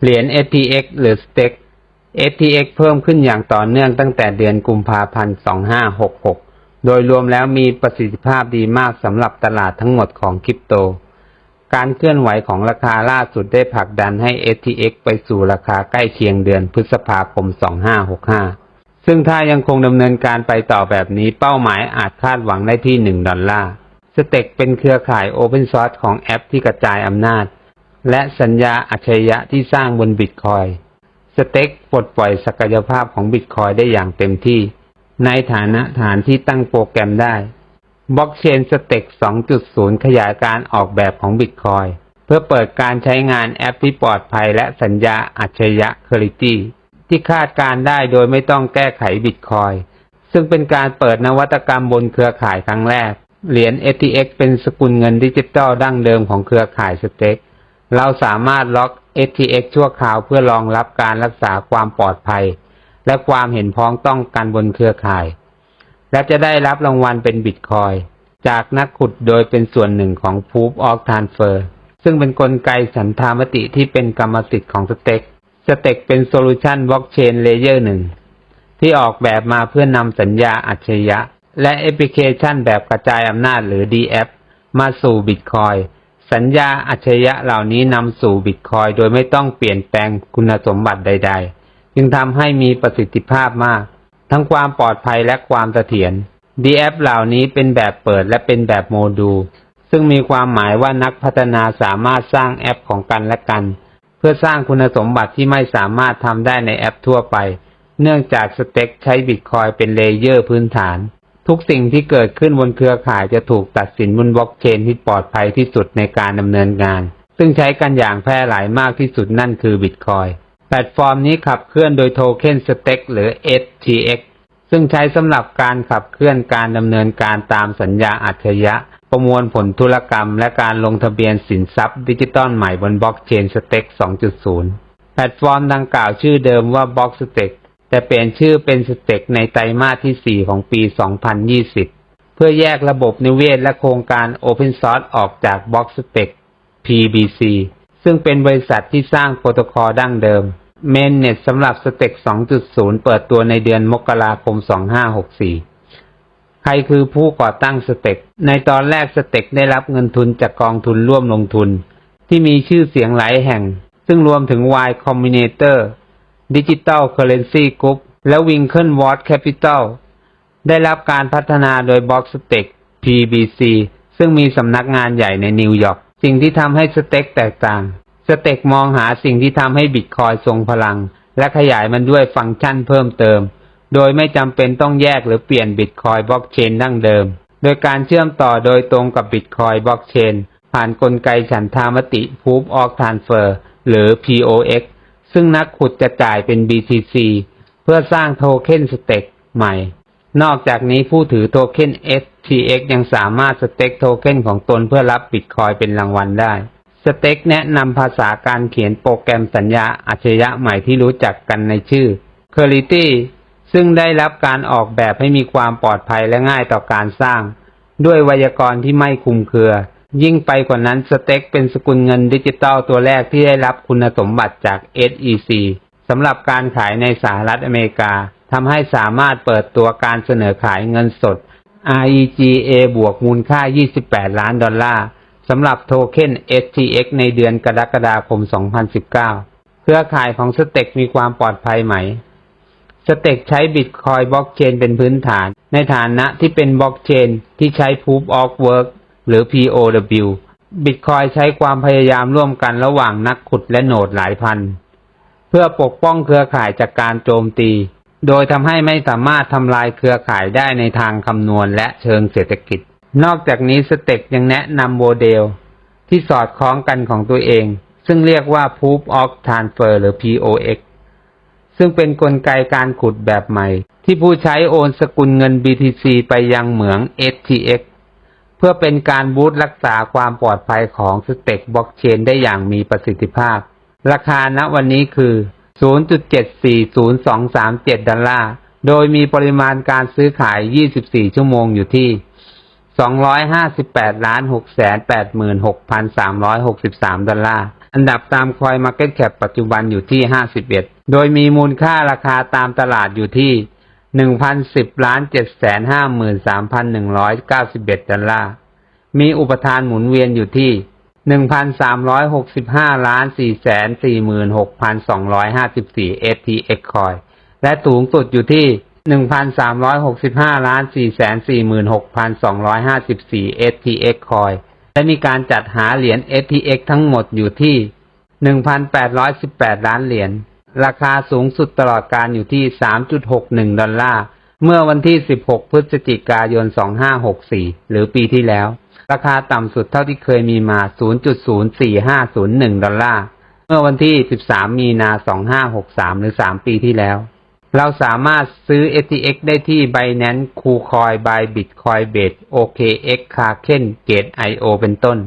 เหรียญ FTX หรือ STEK FTX เพิ่มขึ้นอย่างต่อเนื่องตั้งแต่เดือนกุมภาพันธ์ 2566 โดยรวมแล้วมีประสิทธิภาพดีมากสำหรับตลาดทั้งหมดของคริปโต การเคลื่อนไหวของราคาล่าสุดได้ผลักดันให้ FTX ไปสู่ราคาใกล้เคียงเดือนพฤษภาคม 2565 ซึ่งถ้ายังคงดำเนินการไปต่อแบบนี้เป้าหมายอาจคาดหวังได้ที่ 1 ดอลลาร์ สเต็กเป็นเครือข่าย Open Source ของแอปที่กระจายอำนาจ และสัญญาอัจฉริยะที่สร้างบนบิตคอยสเต็กปลดปล่อยศักยภาพของบิตคอยได้อย่างเต็มที่ ในฐานะฐานที่ตั้งโปรแกรมได้บล็อกเชนสเต็ก2.0 ขยายการออกแบบของบิตคอยเพื่อเปิดการใช้งานแอปที่ปลอดภัยและสัญญาอัจฉริยะ Clarity ที่คาดการได้โดยไม่ต้องแก้ไขบิตคอยซึ่งเป็นการเปิดนวัตกรรมบนเครือข่ายครั้งแรก เหรียญ FTX เป็นสกุลเงินดิจิตอลดั้งเดิมของเครือข่ายสเต็ก เราสามารถล็อก FTX ชั่วคราวเพื่อรองรับการรักษาความปลอดภัย และความเห็นพ้องต้องกันบนเครือข่าย และจะได้รับรางวัลเป็นบิตคอยจากนักขุดโดยเป็นส่วนหนึ่งของ Proof of Transfer ซึ่งเป็นนกลไกสันธามติที่เป็นกรรมสิทธิ์ของสเต็กสเต็กเป็นโซลูชันบล็อกเชนเลเยอร์หนึ่งที่ออกแบบมาเพื่อนำสัญญาอัจฉริยะ และแอปพลิเคชันแบบกระจายอำนาจหรือ DF มาสู่บิตคอย สัญญาอัจฉริยะเหล่านี้นำสู่บิตคอยโดยไม่ต้องเปลี่ยนแปลงคุณสมบัติใด ๆ จึงทำให้มีประสิทธิภาพมาก ทั้งความปลอดภัยและความเสถียร DF เหล่านี้เป็นแบบเปิดและเป็นแบบโมดูล ซึ่งมีความหมายว่านักพัฒนาสามารถสร้างแอปของกันและกัน เพื่อสร้างคุณสมบัติที่ไม่สามารถทำได้ในแอปทั่วไป เนื่องจากสเต็กใช้บิตคอยเป็นเลเยอร์พื้นฐาน ทุกสิ่งที่เกิดขึ้นบนเครือข่ายจะถูกตัดสินบนบล็อกเชนที่ปลอดภัยที่สุดในการดำเนินงาน ซึ่งใช้กันอย่างแพร่หลายมากที่สุดนั่นคือบิตคอยแพลตฟอร์มนี้ขับเคลื่อนโดยโทเค็นสเต็กหรือ STX ซึ่งใช้สำหรับการขับเคลื่อนการดำเนินการตามสัญญาอัจฉริยะ ประมวลผลธุรกรรม และการลงทะเบียนสินทรัพย์ดิจิตอลใหม่บนบล็อกเชนสเต็ก2.0 แพลตฟอร์มดังกล่าวชื่อเดิมว่าบล็อกสเต็ก แต่เปลี่ยนชื่อเป็นสเต็กในไตรมาสที่ 4 ของปี 2020 เพื่อแยกระบบนิเวศและโครงการ Open Source ออกจาก Box Stack PBC ซึ่งเป็นบริษัทที่สร้างโปรโตคอลดั้งเดิม Mainnet สำหรับสเต็ก2.0 เปิดตัวในเดือนมกราคม 2564 ใครคือผู้ก่อตั้งสเต็กในตอนแรกสเต็กได้รับเงินทุนจากกองทุนร่วมลงทุน ที่มีชื่อเสียงหลายแห่ง ซึ่งรวมถึง Y Combinator Digital Currency Group และ Winkle Watt Capital ได้รับการพัฒนาโดย Box Stack PBC ซึ่งมีสำนักงานใหญ่ในนิวยอร์กสิ่งที่ทำให้สเต็กแตกต่างสเต็กมองหาสิ่งที่ทำให้บิตคอยทรงพลัง และขยายมันด้วยฟังก์ชันเพิ่มเติม โดยไม่จำเป็นต้องแยกหรือเปลี่ยนบิตคอยบล็อกเชนดั้งเดิม โดยการเชื่อมต่อโดยตรงกับบิตคอยบล็อกเชนผ่านนกลไกฉันทามติ Proof of Transfer หรือ POX ซึ่งนักขุดจะจ่ายเป็น BTC เพื่อสร้างโทเค็นสเต็กใหม่ นอกจากนี้ผู้ถือโทเค็น STX ยังสามารถสเต็กโทเค็นของตนเพื่อรับบิตคอยเป็นรางวัลได้สเต็กแนะนำภาษาการเขียนโปรแกรมสัญญาอัจฉริยะใหม่ที่รู้จักกันในชื่อ Clarity ซึ่งได้รับการออกแบบให้มีความปลอดภัยและง่ายต่อการสร้าง ด้วยไวยากรณ์ที่ไม่คุมเครือ ยิ่งไปกว่านั้นสเต็กเป็นสกุลเงินดิจิตอลตัวแรกที่ได้รับคุณสมบัติจาก SEC สำหรับการขายในสหรัฐอเมริกาทำให้สามารถเปิดตัวการเสนอขายเงินสด REGA บวกมูลค่า 28 ล้านดอลลาร์สำหรับโทเค็น STX ในเดือนกรกฎาคม 2019 เครือข่ายของสเต็กมีความปลอดภัยไหม สเต็กใช้บิตคอยบล็อกเชนเป็นพื้นฐาน ในฐานะที่เป็นบล็อกเชนที่ใช้ Proof of Work หรือ POW บิตคอยใช้ความพยายามร่วมกันระหว่างนักขุดและโหนดหลายพัน เพื่อปกป้องเครือข่ายจากการโจมตี โดยทำให้ไม่สามารถทำลายเครือข่ายได้ในทางคำนวณและเชิงเศรษฐกิจ นอกจากนี้สเต็กยังแนะนำโมเดล ที่สอดคล้องกันของตัวเอง ซึ่งเรียกว่า Proof of Transfer หรือ POX ซึ่งเป็นนกลไกการขุดแบบใหม่ ที่ผู้ใช้โอนสกุลเงิน BTC ไปยังเหมือง STX เพื่อเป็นการบูตรักษาความปลอดภัยของสเต็กบล็อกเชนได้อย่างมีประสิทธิภาพ ราคาณวันนี้คือ 0.740237 ดอลลาร์ โดยมีปริมาณการซื้อขาย 24 ชั่วโมงอยู่ที่ 258 686,363 ดอลลาร์ อันดับตามคอย Market Cap ปัจจุบันอยู่ที่ 51 โดยมีมูลค่าราคาตามตลาดอยู่ที่ หนึ่งพันสิบล้านเจ็ดแสนห้าหมื่นสามพันหนึ่งร้อยเก้าสิบเอ็ดดอลลาร์ มีอุปทานหมุนเวียนอยู่ที่หนึ่งพันสามร้อยหกสิบห้าล้านสี่แสนสี่หมื่นหกพันสองร้อยห้าสิบสี่เอทีเอ็กคอยและสูงสุดอยู่ที่หนึ่งพันสามร้อยหกสิบห้าล้านสี่แสนสี่หมื่นหกพันสองร้อยห้าสิบสี่เอทีเอ็กคอยและมีการจัดหาเหรียญเอทีเอ็กทั้งหมดอยู่ที่หนึ่งพันแปดร้อยสิบแปดล้านเหรียญ ราคาสูงสุดตลอดการอยู่ที่ 3.61 ดอลลาร์ เมื่อวันที่ 16 พฤศจิกายน 2564 หรือปีที่แล้ว ราคาต่ำสุดเท่าที่เคยมีมา 0.04501 ดอลลาร์ เมื่อวันที่ 13 มีนา 2563 หรือ 3 ปีที่แล้ว เราสามารถซื้อ FTX ได้ที่ Binance, KuCoin, Bybit, Coinbase, OKX, Kraken, Gate.io เป็นต้น